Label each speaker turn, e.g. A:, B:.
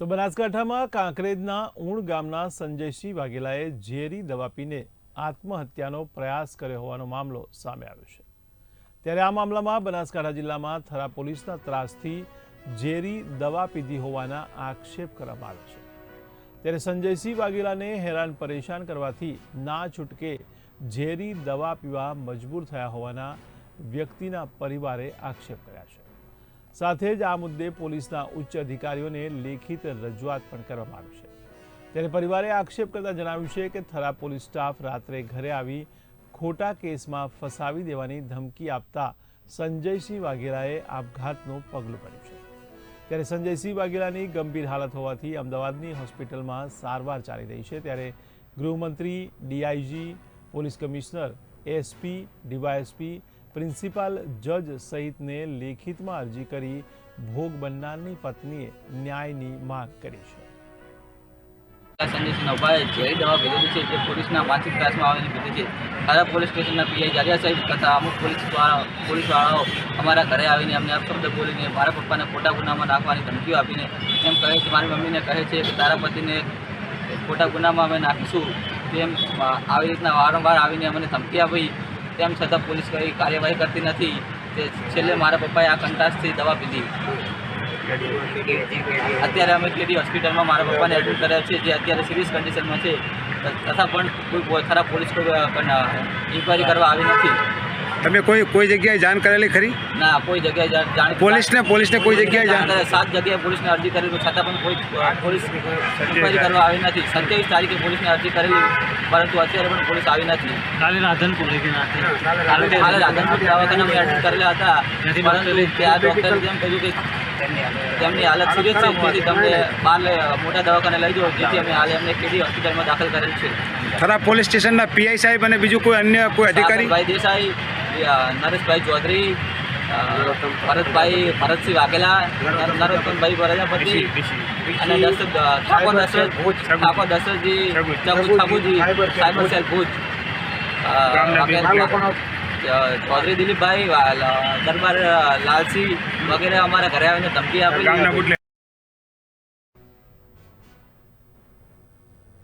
A: તો બનાસકાંઠામાં કાંકરેજના ઊણ ગામના સંજયસિંહ વાઘેલાએ ઝેરી દવા પીને આત્મહત્યાનો પ્રયાસ કર્યો હોવાનો મામલો સામે આવ્યો છે. ત્યારે આ મામલામાં બનાસકાંઠા જિલ્લામાં થરા પોલીસના ત્રાસથી ઝેરી દવા પીધી હોવાના આક્ષેપ કરવામાં આવ્યો છે. ત્યારે સંજયસિંહ વાઘેલાને હેરાન પરેશાન કરવાથી ના છૂટકે ઝેરી દવા પીવા મજબૂર થયા હોવાના વ્યક્તિના પરિવારે આક્ષેપ કર્યા છે. સાથે જ આ મુદ્દે પોલીસના ઉચ્ચ અધિકારીઓને લેખિત રજૂઆત પણ કરવામાં આવી છે. ત્યારે પરિવારે આક્ષેપ કરતા જણાવ્યું છે કે થરા પોલીસ સ્ટાફ રાત્રે ઘરે આવી ખોટા કેસમાં ફસાવી દેવાની ધમકી આપતા સંજયસિંહ વાઘેલાએ આપઘાતનું પગલું ભર્યું છે. ત્યારે સંજયસિંહ વાઘેલાની ગંભીર હાલત હોવાથી અમદાવાદની હોસ્પિટલમાં સારવાર ચાલી રહી છે. ત્યારે ગૃહમંત્રી DIG, police commissioner, SP, DYSP principal જજ સહિતને લેખિતમાં અરજી કરી ભોગ બનનારની પત્નીએ ન્યાયની માંગ કરી છે.
B: સંજયસિંહના ઉપાય ઝેરી દવા પીધેલી છે જે પોલીસના માનસિક ત્રાસમાં આવેલી પીધી છે. ખરાબ પોલીસ સ્ટેશનના પીઆઈ જારિયા સાહેબ તથા અમુક પોલીસ પોલીસવાળાઓ અમારા ઘરે આવીને અમને અપશબ્દ બોલીને મારા પપ્પાને ખોટા ગુનામાં નાખવાની ધમકીઓ આપીને એમ કહે છે, મારી મમ્મીને કહે છે કે તારા પતિને ખોટા ગુનામાં અમે નાખીશું. તેમ, આવી રીતના વારંવાર આવીને અમને ધમકી આપી તેમ છતાં પોલીસ કંઈ કાર્યવાહી કરતી નથી. તે છેલ્લે મારા પપ્પાએ આ કંટાસથી દવા પીધી. અત્યારે અમે કેડી હોસ્પિટલમાં મારા પપ્પાને એડમિટ કર્યા છે જે અત્યારે સિરિયસ કન્ડિશનમાં છે. તથા પણ કોઈ ખરાબ પોલીસ કોઈ ઇન્કવાયરી કરવા આવી નથી.
C: તમે કોઈ કોઈ જગ્યાએ જાણ કરેલી ખરી?
B: ના કોઈ જગ્યાએ જાણ
C: પોલીસને પોલીસને કોઈ જગ્યાએ જાણ.
B: સાત જગ્યાએ પોલીસને અરજી કરેલી છતાં પણ કોઈ પોલીસ ઇન્કવાયરી કરવા આવી નથી. સત્યાવીસ તારીખે પોલીસને અરજી કરેલી પરંતુ અત્યારે પણ પોલીસ આવી નથી.
D: કાલે રાધનપુર
B: કાલે કાલે રાધનપુર દવાખાનામાં એડમિટ કરેલા હતા. પરંતુ ત્યાં ડૉક્ટરે જેમ કહ્યું કે તેમની હાલત સિરિયસ છે તેથી તમને બહાર મોટા દવાખાને લઈ જાઓ જેથી અમે હાલે એમને કેડી હોસ્પિટલમાં દાખલ કરેલ છે.
C: ખરાબ પોલીસ સ્ટેશનના પીઆઈ સાહેબ અને બીજું કોઈ અન્ય કોઈ અધિકારી?
B: ભાઈ દેસાઈ નરેશભાઈ ચૌધરી ભરતભાઈ ભરતસિંહ વાઘેલા નરોત્તમભાઈ પ્રજાપતિ અને દશરથ ઠાકોર દશરથ ઠાકોર દશરથજી ઠાકોરજી સાયબર સેલ ભુજ. ચૌધરી દિલીપભાઈ દરબાર લાલસિંહ વગેરે અમારા ઘરે આવીને ધમકી આપી.